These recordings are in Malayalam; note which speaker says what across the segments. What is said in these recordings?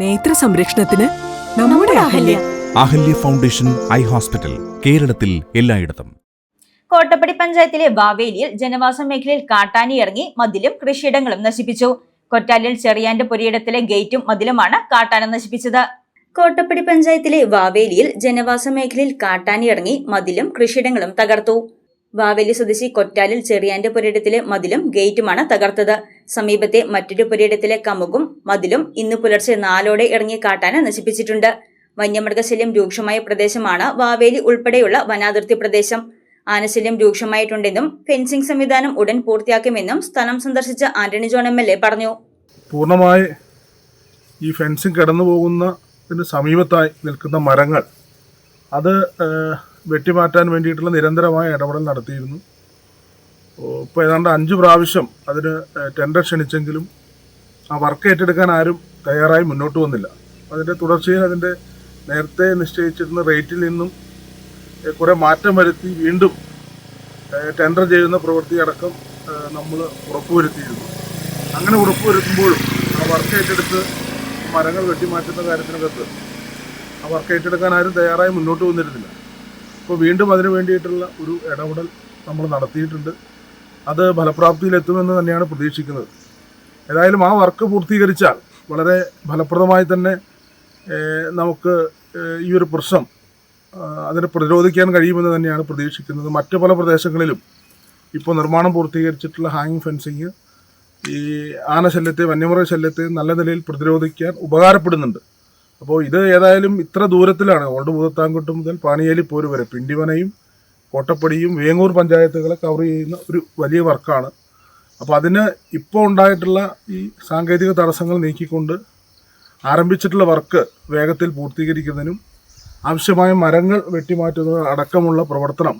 Speaker 1: നേത്ര സംരക്ഷണത്തിന് നമ്മുടെ Ahalya.
Speaker 2: Ahalya. Foundation eye hospital കേരളത്തിൽ എല്ലായിടത്തും.
Speaker 3: കോട്ടപ്പടി പഞ്ചായത്തിലെ വാവേലിയിൽ ജനവാസ മേഖലയിൽ കാട്ടാനി ഇറങ്ങി മതിലും കൃഷിയിടങ്ങളും നശിപ്പിച്ചു. കൊറ്റാലിൽ ചെറിയാന്റെ പുരയിടത്തിലെ ഗേറ്റും മതിലുമാണ് കാട്ടാന നശിപ്പിച്ചത്. കോട്ടപ്പടി പഞ്ചായത്തിലെ വാവേലിയിൽ ജനവാസ മേഖലയിൽ കാട്ടാനി ഇറങ്ങി മതിലും കൃഷിയിടങ്ങളും തകർത്തു. വാവേലി സ്വദേശി കൊറ്റാലിൽ ചെറിയാന്റെ പുരയിടത്തിലെ മതിലും ഗേറ്റുമാണ് തകർത്തത്. സമീപത്തെ മറ്റൊരു പുരയിടത്തിലെ കമുകും മതിലും ഇന്ന് പുലർച്ചെ നാലോടെ ഇറങ്ങി കാട്ടാന നശിപ്പിച്ചിട്ടുണ്ട്. വന്യമൃഗശല്യം രൂക്ഷമായ പ്രദേശമാണ് വാവേലി ഉൾപ്പെടെയുള്ള വനാതിർത്തി പ്രദേശം. ആനശല്യം രൂക്ഷമായിട്ടുണ്ടെന്നും ഫെൻസിംഗ് സംവിധാനം ഉടൻ പൂർത്തിയാക്കുമെന്നും സ്ഥലം സന്ദർശിച്ച Antony John M L A പറഞ്ഞു.
Speaker 4: പൂർണമായി ഈ ഫെൻസിംഗ് കടന്നു പോകുന്നതിന് സമീപത്തായി നിൽക്കുന്ന മരങ്ങൾ അത് വെട്ടിമാറ്റാൻ വേണ്ടിയിട്ടുള്ള നിരന്തരമായ ഇടപെടൽ നടത്തിയിരുന്നു. ഇപ്പോൾ ഏതാണ്ട് അഞ്ച് പ്രാവശ്യം അതിന് ടെൻഡർ ക്ഷണിച്ചെങ്കിലും ആ വർക്ക് ഏറ്റെടുക്കാൻ ആരും തയ്യാറായി മുന്നോട്ട് വന്നില്ല. അതിന്റെ തുടർച്ചയിൽ അതിന്റെ നേരത്തെ നിശ്ചയിച്ചിരുന്ന റേറ്റിൽ നിന്നും കുറേ മാറ്റം വരുത്തി വീണ്ടും ടെൻഡർ ചെയ്യുന്ന പ്രവൃത്തി അടക്കം നമ്മൾ ഉറപ്പുവരുത്തിയിരുന്നു. അങ്ങനെ ഉറപ്പുവരുത്തുമ്പോഴും ആ വർക്ക് ഏറ്റെടുത്ത് മരങ്ങൾ വെട്ടിമാറ്റുന്ന കാര്യത്തിനകത്ത് ആ വർക്ക് ഏറ്റെടുക്കാൻ ആരും തയ്യാറായി മുന്നോട്ട് വന്നിരുന്നില്ല. അപ്പോൾ വീണ്ടും അതിനു വേണ്ടിയിട്ടുള്ള ഒരു ഇടപെടൽ നമ്മൾ നടത്തിയിട്ടുണ്ട്. അത് ഫലപ്രാപ്തിയിലെത്തുമെന്ന് തന്നെയാണ് പ്രതീക്ഷിക്കുന്നത്. ഏതായാലും ആ വർക്ക് പൂർത്തീകരിച്ചാൽ വളരെ ഫലപ്രദമായി തന്നെ നമുക്ക് ഈ ഒരു പ്രശ്നം അതിനെ പ്രതിരോധിക്കാൻ കഴിയുമെന്ന് തന്നെയാണ് പ്രതീക്ഷിക്കുന്നത്. മറ്റു പല പ്രദേശങ്ങളിലും ഇപ്പോൾ നിർമ്മാണം പൂർത്തീകരിച്ചിട്ടുള്ള ഹാങ്ങിങ് ഫെൻസിങ് ഈ ആനശല്യത്തെ വന്യമൃഗ ശല്യത്തെ നല്ല നിലയിൽ പ്രതിരോധിക്കാൻ ഉപകാരപ്പെടുന്നുണ്ട്. അപ്പോൾ ഇത് ഏതായാലും ഇത്ര ദൂരത്തിലാണ്. ഓൾഡ് ഭൂതത്താൻകുട്ട് മുതൽ പാണിയേലി പോര് വരെ. പിണ്ടിവനയും കോട്ടപ്പടിയും വേങ്ങൂർ പഞ്ചായത്തുകളെ കവർ ചെയ്യുന്ന ഒരു വലിയ വർക്കാണ്. അപ്പോൾ അതിന് ഇപ്പോൾ ഉണ്ടായിട്ടുള്ള ഈ സാങ്കേതിക തടസ്സങ്ങൾ നീക്കിക്കൊണ്ട് ആരംഭിച്ചിട്ടുള്ള വർക്ക് വേഗത്തിൽ പൂർത്തീകരിക്കുന്നതിനും ആവശ്യമായ മരങ്ങൾ വെട്ടിമാറ്റുന്നത് അടക്കമുള്ള പ്രവർത്തനം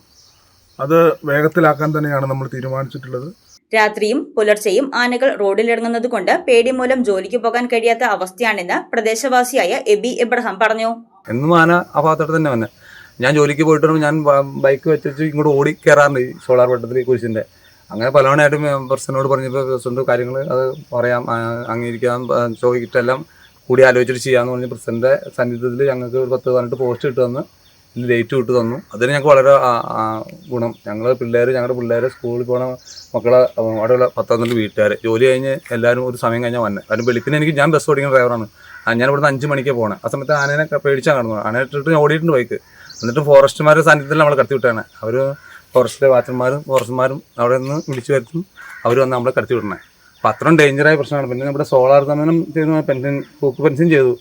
Speaker 4: അത് വേഗത്തിലാക്കാൻ തന്നെയാണ് നമ്മൾ തീരുമാനിച്ചിട്ടുള്ളത്.
Speaker 3: രാത്രിയും പുലർച്ചെയും ആനകൾ റോഡിലിറങ്ങുന്നത് കൊണ്ട് പേടി മൂലം ജോലിക്ക് പോകാൻ കഴിയാത്ത അവസ്ഥയാണെന്ന് പ്രദേശവാസിയായ എബി എബ്രഹാം പറഞ്ഞു.
Speaker 5: എന്നും ആന ആ ഭാഗത്തോട്ട് തന്നെ വന്നെ. ഞാൻ ജോലിക്ക് പോയിട്ട് ഞാൻ ബൈക്ക് വെച്ച് ഇങ്ങോട്ട് ഓടി കയറാറുണ്ട് സോളാർ വട്ടത്തിൽ കുരിശിന്റെ? അങ്ങനെ പലവണയായിട്ടും പ്രസിഡന്റിനോട് പറഞ്ഞപ്പോൾ കാര്യങ്ങൾ അത് പറയാം അംഗീകരിക്കാം ചോദിച്ചിട്ടെല്ലാം കൂടി ആലോചിച്ചിട്ട് ചെയ്യാമെന്ന് പറഞ്ഞ് പ്രസിഡന്റ് സന്നിധത്തിൽ ഞങ്ങൾക്ക് ഒരു പത്ത് പതിനെട്ട് പോസ്റ്റ് ഇട്ട് ഡേറ്റ് ഇട്ട് തന്നു. അതിന് ഞങ്ങൾക്ക് വളരെ ഗുണം. ഞങ്ങൾ പിള്ളേർ ഞങ്ങളുടെ പിള്ളേർ സ്കൂളിൽ പോണ മക്കളെ അവിടെയുള്ള പത്തനംതിട്ട വീട്ടുകാർ ജോലി കഴിഞ്ഞ് എല്ലാവരും ഒരു സമയം കഴിഞ്ഞാൽ വന്നെ. കാരണം വെളുപ്പിന് എനിക്ക് ഞാൻ ബസ് ഓടിക്കുന്ന ഡ്രൈവറാണ് ഞാൻ ഇവിടുന്ന് അഞ്ച് മണിക്ക് പോകണേ ആ സമയത്ത് ആനേനെ പേടിച്ചാൽ കടന്നു ആനയെ ഇട്ടിട്ട് ഞാൻ ഓടിയിട്ടുണ്ട് ബൈക്ക് എന്നിട്ട് ഫോറസ്റ്റുമാരുടെ സാന്നിധ്യത്തിൽ നമ്മൾ കടത്തി വിട്ടാണ് അവർ ഫോറസ്റ്റിലെ വാച്ചർമാരും ഫോറസ്റ്റുമാരും അവിടെ നിന്ന് വിളിച്ചു വരുത്തും. അവർ വന്ന് നമ്മളെ കടത്തി വിടണേ. അപ്പം അത്രയും ഡേഞ്ചറായ പ്രശ്നമാണ്. പിന്നെ നമ്മുടെ സോളാർ സമനം ചെയ്തു പെൻഷൻ പെൻഷൻ ചെയ്തു.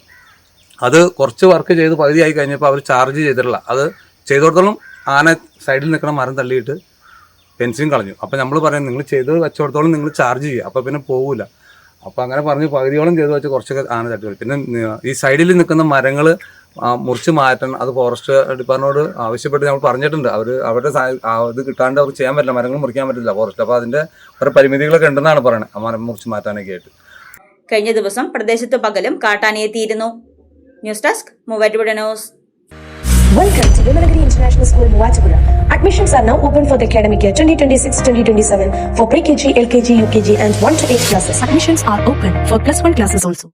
Speaker 5: അത് കുറച്ച് വർക്ക് ചെയ്ത് പകുതിയായി കഴിഞ്ഞപ്പോൾ അവർ ചാർജ് ചെയ്തിട്ടില്ല. അത് ചെയ്തോടത്തോളം ആന സൈഡിൽ നിൽക്കുന്ന മരം തള്ളിയിട്ട് പെൻസിലും കളഞ്ഞു. അപ്പോൾ നമ്മൾ പറയും നിങ്ങൾ ചെയ്ത് വെച്ചോടത്തോളം നിങ്ങൾ ചാർജ് ചെയ്യുക. അപ്പോൾ പിന്നെ പോകില്ല അപ്പോൾ അങ്ങനെ പറഞ്ഞ് പകുതിയോളം ചെയ്ത് വെച്ച് കുറച്ചൊക്കെ ആന തട്ടി പിന്നെ ഈ സൈഡിൽ നിൽക്കുന്ന മരങ്ങൾ മുറിച്ച് മാറ്റണം. അത് ഫോറസ്റ്റ് ഡിപ്പാർട്ട്മെന്റോട് ആവശ്യപ്പെട്ട് നമ്മൾ പറഞ്ഞിട്ടുണ്ട്. അവർ അവരുടെ ഇത് കിട്ടാണ്ട് അവർക്ക് ചെയ്യാൻ പറ്റില്ല. മരങ്ങൾ മുറിക്കാൻ പറ്റില്ല ഫോറസ്റ്റ് അപ്പോൾ അതിന്റെ കുറേ പരിമിതികളൊക്കെ ഉണ്ടെന്നാണ് പറയുന്നത് മരം മുറിച്ച് മാറ്റാനൊക്കെ ആയിട്ട്.
Speaker 3: കഴിഞ്ഞ ദിവസം പ്രദേശത്ത് പകലും കാട്ടാനെത്തിയിരുന്നു news desk Muvattupuzha news
Speaker 6: Welcome to Vimalagiri International School, Muatupura. Admissions are now open for the academic year 2026-2027 for pre-KG, LKG, UKG and 1 to 8 classes.
Speaker 7: Admissions are open for plus one classes also.